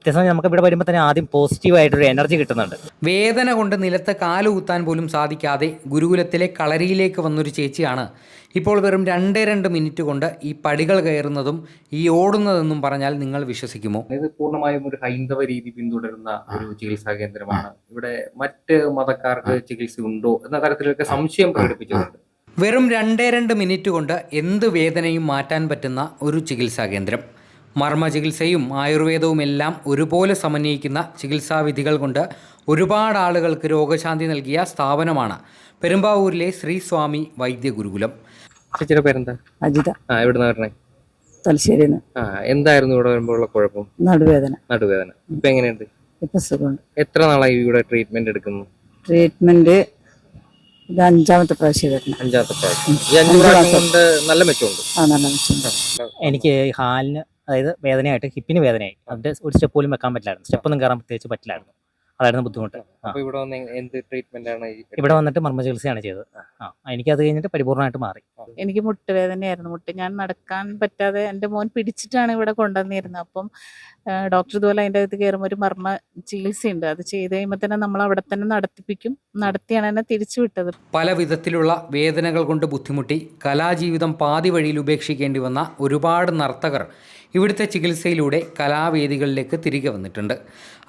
വ്യത്യാസം നമുക്ക് ഇവിടെ വരുമ്പോൾ തന്നെ ആദ്യം പോസിറ്റീവ് ആയിട്ടൊരു എനർജി കിട്ടുന്നുണ്ട്. വേദന കൊണ്ട് നിലത്ത് കാലുകുത്താൻ പോലും സാധിക്കാതെ ഗുരുകുലത്തിലെ കളരിയിലേക്ക് വന്നൊരു ചേച്ചിയാണ്. ഇപ്പോൾ വെറും രണ്ടേ രണ്ട് മിനിറ്റ് കൊണ്ട് ഈ പടികൾ കയറുന്നതും ഈ ഓടുന്നതെന്നും പറഞ്ഞാൽ നിങ്ങൾ വിശ്വസിക്കുമോ? ഇത് പൂർണമായും ഒരു ഹൈന്ദവ രീതി പിന്തുടരുന്ന ഒരു ചികിത്സാ കേന്ദ്രമാണ്. ഇവിടെ മറ്റ് മതക്കാർക്ക് ചികിത്സ ഉണ്ടോ എന്ന തരത്തിലൊക്കെ സംശയം പ്രകടിപ്പിച്ചിട്ടുണ്ട്. വെറും രണ്ടേ രണ്ട് മിനിറ്റ് കൊണ്ട് എന്ത് വേദനയും മാറ്റാൻ പറ്റുന്ന ഒരു ചികിത്സാ കേന്ദ്രം. മർമ്മ ചികിത്സയും ആയുർവേദവും എല്ലാം ഒരുപോലെ സമന്വയിക്കുന്ന ചികിത്സാവിധികൾ കൊണ്ട് ഒരുപാട് ആളുകൾക്ക് രോഗശാന്തി നൽകിയ സ്ഥാപനമാണ് പെരുമ്പാവൂരിലെ ശ്രീസ്വാമി വൈദ്യ ഗുരുകുലം ചേച്ചിയുടെ പേരെന്താ? അജിത. ആ എവിടുന്ന പറഞ്ഞേ തലശ്ശേരിന്ന്. ആ എന്തായിരുന്നു ഇവിടെ വരുമ്പോഴുള്ള കുഴപ്പം? നടുവേദന. നടുവേദന. ഇപ്പൊ എങ്ങനെയുണ്ട്? ഇപ്പൊ സുഖമുണ്ട്. എത്ര നാളായി ഇവിടെ ട്രീറ്റ്മെന്റ് എടുക്കുന്നു? ട്രീറ്റ്മെന്റ് ഇത് അഞ്ചാമത്തെ പ്രാവശ്യം വരണം അഞ്ചാമത്തെ പ്രാവശ്യം. ഈ അഞ്ചു പ്രാവശ്യം കൊണ്ട് നല്ല മെച്ചമുണ്ട്. ആ നല്ല മെച്ചമുണ്ട്. എനിക്ക് ഹാലിന് അതായത് വേദനയായിട്ട് ഹിപ്പിന് വേദനയായി അതിന്റെ ഒരു സ്റ്റെപ്പ് പോലും വെക്കാൻ പറ്റില്ലായിരുന്നു. സ്റ്റെപ്പ് ഒന്നും കയറാൻ പ്രത്യേകിച്ച് പറ്റില്ലായിരുന്നു. അതായിരുന്നു ബുദ്ധിമുട്ട്. ഇവിടെ വന്ന് എന്ത് ട്രീറ്റ്മെന്റ് ആണ് ഈ ഇവിടെ വന്നിട്ട് മർമ്മ ചികിത്സയാണ് ചെയ്തത്. ആ. എനിക്ക് അത് കഴിഞ്ഞിട്ട് പരിപൂർണമായിട്ട് മാറി. എനിക്ക് മുട്ടുവേദനയായിരുന്നു. മുട്ട് ഞാൻ നടക്കാൻ പറ്റാതെ എന്റെ മോൻ പിടിച്ചിട്ടാണ് ഇവിടെ കൊണ്ടുവന്നിരുന്നത്. അപ്പം ഡോക്ടർ ഇതുപോലെ അതിന്റെ അകത്ത് കയറുമ്പോൾ ഒരു മർമ്മ ചികിത്സയുണ്ട് അത് ചെയ്ത് കഴിയുമ്പോൾ തന്നെ നമ്മൾ അവിടെ തന്നെ നടത്തിപ്പിക്കും. നടത്തിയാണ് എന്നെ തിരിച്ചു വിട്ടത്. പല വിധത്തിലുള്ള വേദനകൾ കൊണ്ട് ബുദ്ധിമുട്ടി കലാജീവിതം പാതി വഴിയിൽ ഉപേക്ഷിക്കേണ്ടി വന്ന ഒരുപാട് നർത്തകർ ഇവിടുത്തെ ചികിത്സയിലൂടെ കലാവേദികളിലേക്ക് തിരികെ വന്നിട്ടുണ്ട്.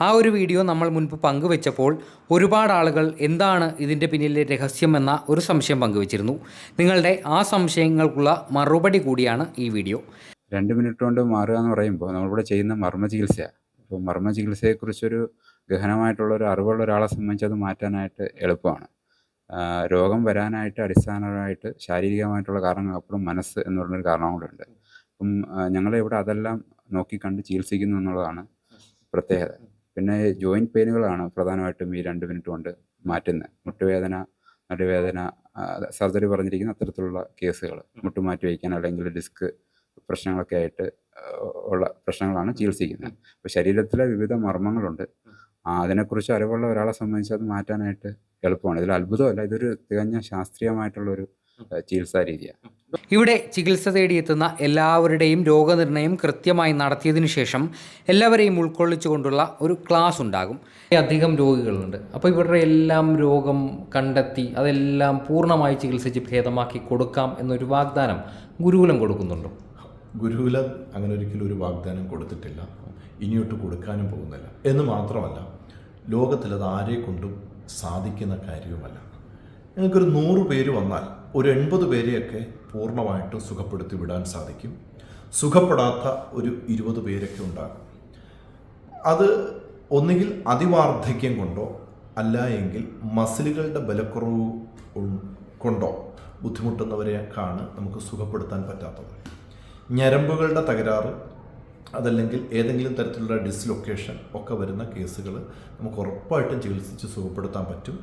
ആ ഒരു വീഡിയോ നമ്മൾ മുൻപ് പങ്കുവെച്ചപ്പോൾ ഒരുപാട് ആളുകൾ എന്താണ് ഇതിന്റെ പിന്നിലെ രഹസ്യം എന്ന ഒരു സംശയം പങ്കുവച്ചിരുന്നു. നിങ്ങളുടെ ആ സംശയങ്ങൾക്കുള്ള മറുപടി കൂടിയാണ് ഈ വീഡിയോ. രണ്ട് മിനിറ്റ് കൊണ്ട് മാറുക എന്ന് പറയുമ്പോൾ നമ്മളിവിടെ ചെയ്യുന്ന മർമ്മ ചികിത്സയാണ് അപ്പോൾ മർമ്മ ചികിത്സയെക്കുറിച്ചൊരു ഗഹനമായിട്ടുള്ള ഒരു അറിവുള്ള ഒരാളെ സംബന്ധിച്ച് അത് മാറ്റാനായിട്ട് എളുപ്പമാണ്. രോഗം വരാനായിട്ട് അടിസ്ഥാനപരമായിട്ട് ശാരീരികമായിട്ടുള്ള കാരണങ്ങൾ അപ്പുറം മനസ്സ് എന്ന് പറഞ്ഞൊരു കാരണം കൂടെ ഉണ്ട്. അപ്പം ഞങ്ങളെ ഇവിടെ അതെല്ലാം നോക്കി കണ്ട് ചികിത്സിക്കുന്നു എന്നുള്ളതാണ് പ്രത്യേകത. പിന്നെ ജോയിന്റ് പെയിനുകളാണ് പ്രധാനമായിട്ടും ഈ രണ്ട് മിനിറ്റ് കൊണ്ട് മാറ്റുന്നത് മുട്ടുവേദന നടുവേദന സർജറി പറഞ്ഞിരിക്കുന്ന അത്തരത്തിലുള്ള കേസുകൾ മുട്ടുമാറ്റി വയ്ക്കാൻ അല്ലെങ്കിൽ ഡിസ്ക് പ്രശ്നങ്ങളൊക്കെ ആയിട്ട് ഉള്ള പ്രശ്നങ്ങളാണ് ചികിത്സിക്കുന്നത്. അപ്പോൾ ശരീരത്തിലെ വിവിധ മർമ്മങ്ങളുണ്ട്. അതിനെക്കുറിച്ച് അറിവുള്ള ഒരാളെ സംബന്ധിച്ച് അത് മാറ്റാനായിട്ട് എളുപ്പമാണ്. ഇതിൽ അത്ഭുതമല്ല ഇതൊരു തികഞ്ഞ ശാസ്ത്രീയമായിട്ടുള്ള ഒരു ചികിത്സാ രീതിയാണ് ഇവിടെ ചികിത്സ തേടിയെത്തുന്ന എല്ലാവരുടെയും രോഗനിർണയം കൃത്യമായി നടത്തിയതിനു ശേഷം എല്ലാവരെയും ഉൾക്കൊള്ളിച്ചുകൊണ്ടുള്ള ഒരു ക്ലാസ് ഉണ്ടാകും. അധികം രോഗികളുണ്ട്. അപ്പോൾ ഇവരുടെ എല്ലാം രോഗം കണ്ടെത്തി അതെല്ലാം പൂർണമായി ചികിത്സിച്ച് ഭേദമാക്കി കൊടുക്കാം എന്നൊരു വാഗ്ദാനം ഗുരുകുലം കൊടുക്കുന്നുണ്ടോ? ഗുരുകുലം അങ്ങനെ ഒരിക്കലും ഒരു വാഗ്ദാനം കൊടുത്തിട്ടില്ല. ഇനിയൊട്ട് കൊടുക്കാനും പോകുന്നില്ല. എന്ന് മാത്രമല്ല ലോകത്തിലത് ആരെ കൊണ്ടും സാധിക്കുന്ന കാര്യവുമല്ല. നിങ്ങൾക്കൊരു നൂറ് പേര് വന്നാൽ ഒരു എൺപത് പേരെയൊക്കെ പൂർണമായിട്ടും സുഖപ്പെടുത്തി വിടാൻ സാധിക്കും. സുഖപ്പെടാത്ത ഒരു ഇരുപത് പേരൊക്കെ ഉണ്ടാകും. അത് ഒന്നുകിൽ അതിവാർദ്ധക്യം കൊണ്ടോ അല്ല എങ്കിൽ മസിലുകളുടെ ബലക്കുറവ് കൊണ്ടോ ബുദ്ധിമുട്ടുന്നവരെയൊക്കെയാണ് നമുക്ക് സുഖപ്പെടുത്താൻ പറ്റാത്തത്. ഞരമ്പുകളുടെ തകരാറ് അതല്ലെങ്കിൽ ഏതെങ്കിലും തരത്തിലുള്ള ഡിസ്ലൊക്കേഷൻ ഒക്കെ വരുന്ന കേസുകൾ നമുക്ക് ഉറപ്പായിട്ടും ചികിത്സിച്ച് സുഖപ്പെടുത്താൻ പറ്റും.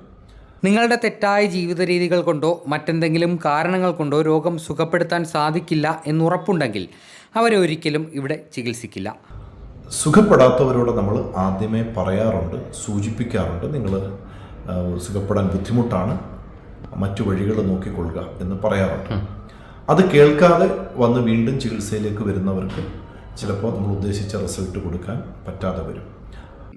നിങ്ങളുടെ തെറ്റായ ജീവിത രീതികൾ കൊണ്ടോ മറ്റെന്തെങ്കിലും കാരണങ്ങൾ കൊണ്ടോ രോഗം സുഖപ്പെടുത്താൻ സാധിക്കില്ല എന്നുറപ്പുണ്ടെങ്കിൽ അവരെ ഒരിക്കലും ഇവിടെ ചികിത്സിക്കില്ല. സുഖപ്പെടാത്തവരോട് നമ്മൾ ആദ്യമേ പറയാറുണ്ട് സൂചിപ്പിക്കാറുണ്ട് നിങ്ങൾ സുഖപ്പെടാൻ ബുദ്ധിമുട്ടാണ് മറ്റു വഴികൾ നോക്കിക്കൊള്ളുക എന്ന് പറയാറുണ്ട്. അത് കേൾക്കാതെ വന്ന് വീണ്ടും ചികിത്സയിലേക്ക് വരുന്നവർക്ക് ചിലപ്പോൾ നമ്മൾ ഉദ്ദേശിച്ച റിസൾട്ട് കൊടുക്കാൻ പറ്റാതെ വരും.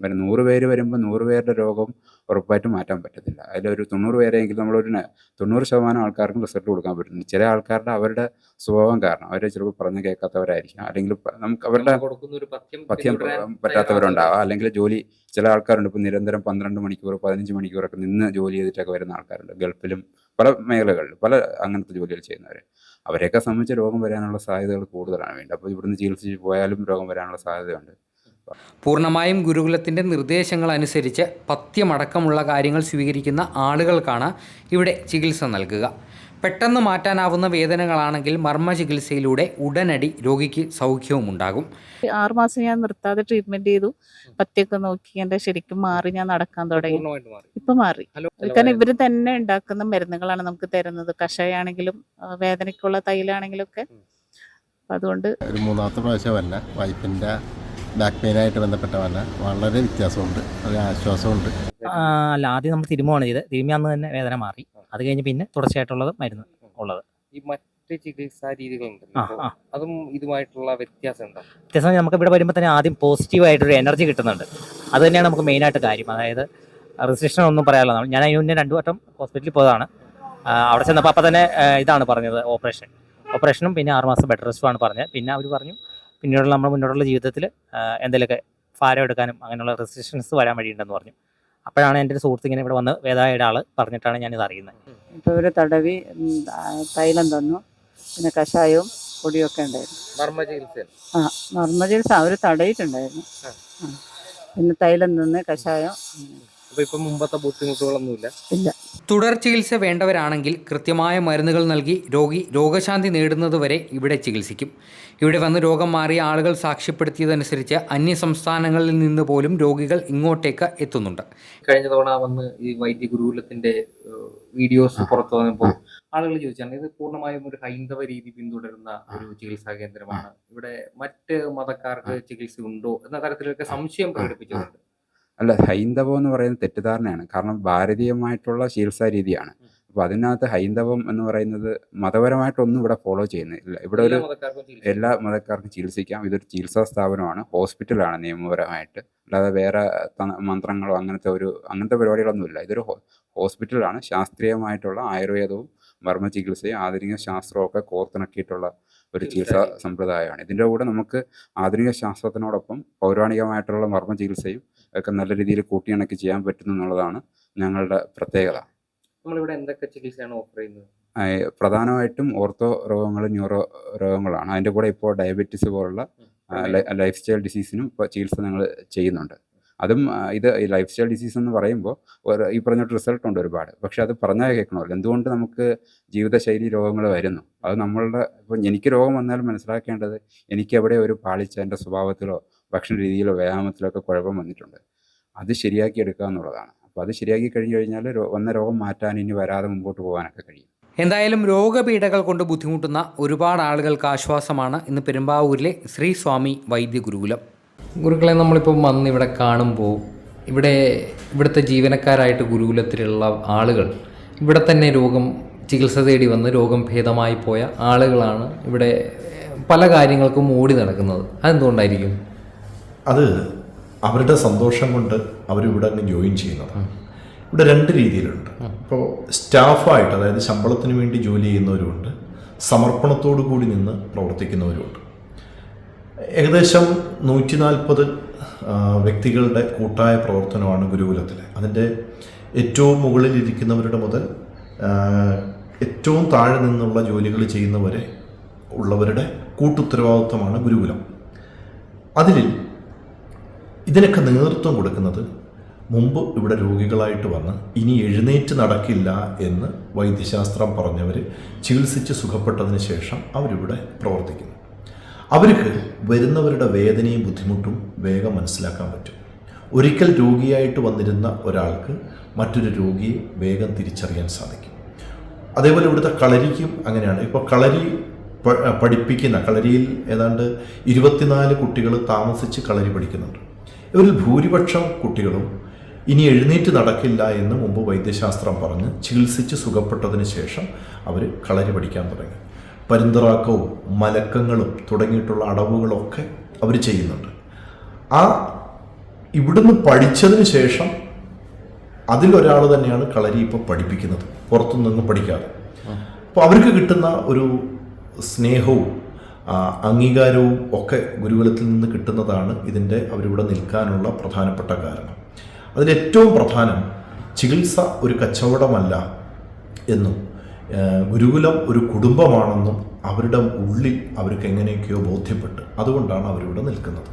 പിന്നെ നൂറ് പേര് വരുമ്പോൾ നൂറ് പേരുടെ രോഗം ഉറപ്പായിട്ടും മാറ്റാൻ പറ്റത്തില്ല. അതിലൊരു തൊണ്ണൂറ് പേരെങ്കിലും നമ്മളൊരു തൊണ്ണൂറ് ശതമാനം ആൾക്കാർക്കും റിസൾട്ട് കൊടുക്കാൻ പറ്റുന്നു ചില ആൾക്കാരുടെ അവരുടെ സ്വഭാവം കാരണം അവർ ചിലപ്പോൾ പറഞ്ഞു കേൾക്കാത്തവരായിരിക്കും. അല്ലെങ്കിൽ നമുക്ക് അവരുടെ കൊടുക്കുന്ന ഒരു പഥ്യം പറ്റാത്തവരുണ്ടാവാം. അല്ലെങ്കിൽ ജോലി ചില ആൾക്കാരുണ്ട്. ഇപ്പോൾ നിരന്തരം പന്ത്രണ്ട് മണിക്കൂർ പതിനഞ്ച് മണിക്കൂറൊക്കെ നിന്ന് ജോലി ചെയ്തിട്ടൊക്കെ വരുന്ന ആൾക്കാരുണ്ട്. ഗൾഫിലും പല മേഖലകളിൽ പല അങ്ങനത്തെ ജോലികൾ ചെയ്യുന്നവർ അവരെയൊക്കെ സംബന്ധിച്ച് രോഗം വരാനുള്ള സാധ്യതകൾ കൂടുതലാണ്. വേണ്ടത് അപ്പോൾ ഇവിടുന്ന് ചികിത്സിച്ച് പോയാലും രോഗം വരാനുള്ള സാധ്യതയുണ്ട്. പൂർണമായും ഗുരുകുലത്തിന്റെ നിർദ്ദേശങ്ങൾ അനുസരിച്ച് പഥ്യമടക്കമുള്ള കാര്യങ്ങൾ സ്വീകരിക്കുന്ന ആളുകൾക്കാണ് ഇവിടെ ചികിത്സ നൽകുക. പെട്ടെന്ന് മാറ്റാനാവുന്ന വേദനകളാണെങ്കിൽ മർമ്മ ചികിത്സയിലൂടെ ഉടനടി രോഗിക്ക് സൗഖ്യവും ഉണ്ടാകും. ആറുമാസം ഞാൻ നിർത്താതെ ട്രീറ്റ്മെന്റ് ചെയ്തു. പത്തിയൊക്കെ നോക്കി എന്റെ ശരിക്കും മാറി ഞാൻ നടക്കാൻ തുടങ്ങി. ഇപ്പൊ മാറി. കാരണം ഇവർ തന്നെ ഉണ്ടാക്കുന്ന മരുന്നുകളാണ് നമുക്ക് തരുന്നത്. കഷായാണെങ്കിലും വേദനയ്ക്കുള്ള തൈലാണെങ്കിലും ഒക്കെ അതുകൊണ്ട് ഒരു മൂന്നാമത്തെ പ്രാവശ്യം വൈഫിന്റെ ബാക്ക് പെയിനായിട്ട് ബന്ധപ്പെട്ടവല്ല വളരെ വ്യത്യാസമുണ്ട്. ഒരു ആശ്വാസമുണ്ട്. അല്ല ആദ്യം നമ്മൾ തിരുമുകയാണ് ചെയ്തത്. തിരുമ്മി അന്ന് തന്നെ വേദന മാറി. അത് കഴിഞ്ഞ് പിന്നെ തുടർച്ചയായിട്ടുള്ളത് മരുന്ന് ഉള്ളത്. ഈ മറ്റ് ചികിത്സാ ആ അതും ഇതുമായിട്ടുള്ള വ്യത്യാസം വ്യത്യാസം നമുക്ക് ഇവിടെ വരുമ്പോൾ തന്നെ ആദ്യം പോസിറ്റീവായിട്ടൊരു എനർജി കിട്ടുന്നുണ്ട്. അത് തന്നെയാണ് നമുക്ക് മെയിനായിട്ട് കാര്യം. അതായത് റെസ്ട്രിക്ഷൻ ഒന്നും പറയാനുള്ള ഞാൻ അതിന് മുന്നേ രണ്ടു വട്ടം ഹോസ്പിറ്റലിൽ പോയതാണ്. അവിടെ ചെന്നപ്പോൾ അപ്പം തന്നെ ഇതാണ് പറഞ്ഞത് ഓപ്പറേഷൻ ഓപ്പറേഷനും പിന്നെ ആറുമാസം ബെഡ് റെസ്റ്റുമാണ് പറഞ്ഞത്. പിന്നെ അവർ പറഞ്ഞു പിന്നീടുള്ള നമ്മുടെ മുന്നോട്ടുള്ള ജീവിതത്തിൽ എന്തെങ്കിലുമൊക്കെ ഭാരം എടുക്കാനും അങ്ങനെയുള്ള റെസ്ട്രിക്ഷൻസ് വരാൻ വഴിയുണ്ടെന്ന് പറഞ്ഞു. അപ്പോഴാണ് എന്റെ ഒരു സുഹൃത്ത് ഇങ്ങനെ ഇവിടെ വന്ന് വേദായുടെ ആൾ പറഞ്ഞിട്ടാണ് ഞാനിത് അറിയുന്നത്. ഇപ്പോൾ ഒരു തടവി തൈലം തന്നു. പിന്നെ കഷായവും പൊടിയൊക്കെ ഉണ്ടായിരുന്നു. ആ മർമ്മ ചികിത്സ അവർ തടയിട്ടുണ്ടായിരുന്നു. പിന്നെ തൈലം തന്ന് കഷായം. ഉം, അപ്പൊ ഇപ്പൊ മുമ്പത്തെ ബുദ്ധിമുട്ടുകളൊന്നുമില്ല. ഇല്ല. തുടർ ചികിത്സ വേണ്ടവരാണെങ്കിൽ കൃത്യമായ മരുന്നുകൾ നൽകി രോഗി രോഗശാന്തി നേടുന്നതുവരെ ഇവിടെ ചികിത്സിക്കും. ഇവിടെ വന്ന് രോഗം മാറിയ ആളുകൾ സാക്ഷ്യപ്പെടുത്തിയതനുസരിച്ച് അന്യ സംസ്ഥാനങ്ങളിൽ നിന്ന് പോലും രോഗികൾ ഇങ്ങോട്ടേക്ക് എത്തുന്നുണ്ട്. കഴിഞ്ഞ തവണ വന്ന് ഈ വൈദ്യ ഗുരുകുലത്തിന്റെ വീഡിയോസ് പുറത്തു വന്നപ്പോൾ ആളുകൾ ചോദിച്ചാണ് ഇത് പൂർണമായും ഒരു ഹൈന്ദവ രീതി പിന്തുടരുന്ന ഒരു ചികിത്സാ കേന്ദ്രമാണ്. ഇവിടെ മറ്റ് മതക്കാർക്ക് ചികിത്സ ഉണ്ടോ എന്ന തരത്തിലൊക്കെ സംശയം പ്രകടിപ്പിച്ചിട്ടുണ്ട്. അല്ല ഹൈന്ദവം എന്ന് പറയുന്നത് തെറ്റിദ്ധാരണയാണ്. കാരണം ഭാരതീയമായിട്ടുള്ള ചികിത്സാ രീതിയാണ്. അപ്പോൾ അതിനകത്ത് ഹൈന്ദവം എന്ന് പറയുന്നത് മതപരമായിട്ടൊന്നും ഇവിടെ ഫോളോ ചെയ്യുന്നില്ല. ഇവിടെ ഒരു എല്ലാ മതക്കാർക്കും ചികിത്സിക്കാം. ഇതൊരു ചികിത്സാ സ്ഥാപനമാണ്. ഹോസ്പിറ്റലാണ് നിയമപരമായിട്ട്. അല്ലാതെ വേറെ മന്ത്രങ്ങളോ അങ്ങനത്തെ ഒരു അങ്ങനത്തെ പരിപാടികളൊന്നുമില്ല. ഇതൊരു ഹോസ്പിറ്റലാണ്. ശാസ്ത്രീയമായിട്ടുള്ള ആയുർവേദവും മർമ്മ ചികിത്സയും ആധുനിക ശാസ്ത്രവും ഒക്കെ കോർത്തിണക്കിയിട്ടുള്ള ഒരു ചികിത്സാ സമ്പ്രദായമാണ്. ഇതിന്റെ കൂടെ നമുക്ക് ആധുനിക ശാസ്ത്രത്തിനോടൊപ്പം പൗരാണികമായിട്ടുള്ള മർമ്മ ചികിത്സയും ഒക്കെ നല്ല രീതിയിൽ കൂട്ടിയിണക്കി ചെയ്യാൻ പറ്റുന്നു എന്നുള്ളതാണ് ഞങ്ങളുടെ പ്രത്യേകത. നമ്മളിവിടെ എന്തൊക്കെ ചികിത്സയാണ് ഓഫർ ചെയ്യുന്നത്? പ്രധാനമായിട്ടും ഓർത്തോ രോഗങ്ങൾ ന്യൂറോ രോഗങ്ങളാണ്. അതിന്റെ കൂടെ ഇപ്പോൾ ഡയബറ്റീസ് പോലുള്ള ലൈഫ് സ്റ്റൈൽ ഡിസീസിനും ഇപ്പോൾ ചികിത്സ ഞങ്ങൾ ചെയ്യുന്നുണ്ട്. അതും ഇത് ഈ ലൈഫ് സ്റ്റൈൽ ഡിസീസ് എന്ന് പറയുമ്പോൾ ഒരു- ഈ പറഞ്ഞിട്ട് റിസൾട്ട് ഉണ്ട് ഒരുപാട്. പക്ഷെ അത് പറഞ്ഞാൽ കേൾക്കണമല്ലോ എന്തുകൊണ്ട് നമുക്ക് ജീവിതശൈലി രോഗങ്ങൾ വരുന്നു? അത് നമ്മളുടെ ഇപ്പം എനിക്ക് രോഗം വന്നാലും മനസ്സിലാക്കേണ്ടത് എനിക്ക് എവിടെ ഒരു പാളിച്ച എന്റെ സ്വഭാവത്തിലോ ഭക്ഷണ രീതിയിലോ വ്യായാമത്തിലോ ഒക്കെ കുഴപ്പം വന്നിട്ടുണ്ട്. അത് ശരിയാക്കി എടുക്കുക എന്നുള്ളതാണ്. അപ്പോൾ അത് ശരിയാക്കി കഴിഞ്ഞു കഴിഞ്ഞാൽ വന്ന രോഗം മാറ്റാൻ ഇനി വരാതെ മുമ്പോട്ട് പോകാനൊക്കെ കഴിയും. എന്തായാലും രോഗപീഠകൾ കൊണ്ട് ബുദ്ധിമുട്ടുന്ന ഒരുപാട് ആളുകൾക്ക് ആശ്വാസമാണ് ഇന്ന് പെരുമ്പാവൂരിലെ ശ്രീ സ്വാമി വൈദ്യ ഗുരുകുലം ഗുരുക്കളെ നമ്മളിപ്പോൾ വന്ന് ഇവിടെ കാണുമ്പോൾ ഇവിടെ ഇവിടുത്തെ ജീവനക്കാരായിട്ട് ഗുരുകുലത്തിലുള്ള ആളുകൾ ഇവിടെ തന്നെ രോഗം ചികിത്സ തേടി വന്ന് രോഗം ഭേദമായി പോയ ആളുകളാണ് ഇവിടെ പല കാര്യങ്ങൾക്കും ഓടി നടക്കുന്നത്. അതെന്തുകൊണ്ടായിരിക്കും? അത് അവരുടെ സന്തോഷം കൊണ്ട് അവരിവിടെ അങ്ങ് ജോയിൻ ചെയ്യുന്നത്. ഇവിടെ രണ്ട് രീതിയിലുണ്ട്. ഇപ്പോൾ സ്റ്റാഫായിട്ട് അതായത് ശമ്പളത്തിന് വേണ്ടി ജോലി ചെയ്യുന്നവരുമുണ്ട് സമർപ്പണത്തോടു കൂടി നിന്ന് പ്രവർത്തിക്കുന്നവരുമുണ്ട്. ഏകദേശം നൂറ്റി നാൽപ്പത് വ്യക്തികളുടെ കൂട്ടായ പ്രവർത്തനമാണ് ഗുരുകുലത്തിൽ അതിന്റെ ഏറ്റവും മുകളിലിരിക്കുന്നവരുടെ മുതൽ ഏറ്റവും താഴെ നിന്നുള്ള ജോലികൾ ചെയ്യുന്നവരെ ഉള്ളവരുടെ കൂട്ടുത്തരവാദിത്വമാണ് ഗുരുകുലം. അതിൽ ഇതിനൊക്കെ നേതൃത്വം കൊടുക്കുന്നത് മുമ്പ് ഇവിടെ രോഗികളായിട്ട് വന്ന് ഇനി എഴുന്നേറ്റ് നടക്കില്ല എന്ന് വൈദ്യശാസ്ത്രം പറഞ്ഞവർ ചികിത്സിച്ച് സുഖപ്പെട്ടതിന് ശേഷം അവരിവിടെ പ്രവർത്തിക്കുന്നു. അവർക്ക് വരുന്നവരുടെ വേദനയും ബുദ്ധിമുട്ടും വേഗം മനസ്സിലാക്കാൻ പറ്റും. ഒരിക്കൽ രോഗിയായിട്ട് വന്നിരുന്ന ഒരാൾക്ക് മറ്റൊരു രോഗിയെ വേഗം തിരിച്ചറിയാൻ സാധിക്കും. അതേപോലെ ഇവിടുത്തെ കളരിക്കും അങ്ങനെയാണ്. ഇപ്പോൾ കളരി പഠിപ്പിക്കുന്ന കളരിയിൽ ഏതാണ്ട് ഇരുപത്തിനാല് കുട്ടികൾ താമസിച്ച് കളരി പഠിക്കുന്നുണ്ട്. ഇവരിൽ ഭൂരിപക്ഷം കുട്ടികളും ഇനി എഴുന്നേറ്റ് നടക്കില്ല എന്ന് മുമ്പ് വൈദ്യശാസ്ത്രം പറഞ്ഞ് ചികിത്സിച്ച് സുഖപ്പെട്ടതിന് ശേഷം അവർ കളരി പഠിക്കാൻ തുടങ്ങി. പരുന്തറാക്കവും മലക്കങ്ങളും തുടങ്ങിയിട്ടുള്ള അടവുകളൊക്കെ അവർ ചെയ്യുന്നുണ്ട്. ആ ഇവിടുന്ന് പഠിച്ചതിന് ശേഷം അതിലൊരാൾ തന്നെയാണ് കളരി ഇപ്പോൾ പഠിപ്പിക്കുന്നത്. പുറത്തുനിന്ന് പഠിക്കാതെ. അപ്പോൾ അവർക്ക് കിട്ടുന്ന ഒരു സ്നേഹവും അംഗീകാരവും ഒക്കെ ഗുരുകുലത്തിൽ നിന്ന് കിട്ടുന്നതാണ് ഇതിന്റെ അവരിവിടെ നിൽക്കാനുള്ള പ്രധാനപ്പെട്ട കാരണം. അതിലേറ്റവും പ്രധാനം ചികിത്സ ഒരു കച്ചവടമല്ല എന്നും ഗുരുകുലം ഒരു കുടുംബമാണെന്നും അവരുടെ ഉള്ളിൽ അവർക്ക് എങ്ങനെയൊക്കെയോ ബോധ്യപ്പെട്ട് അതുകൊണ്ടാണ് അവരിവിടെ നിൽക്കുന്നത്.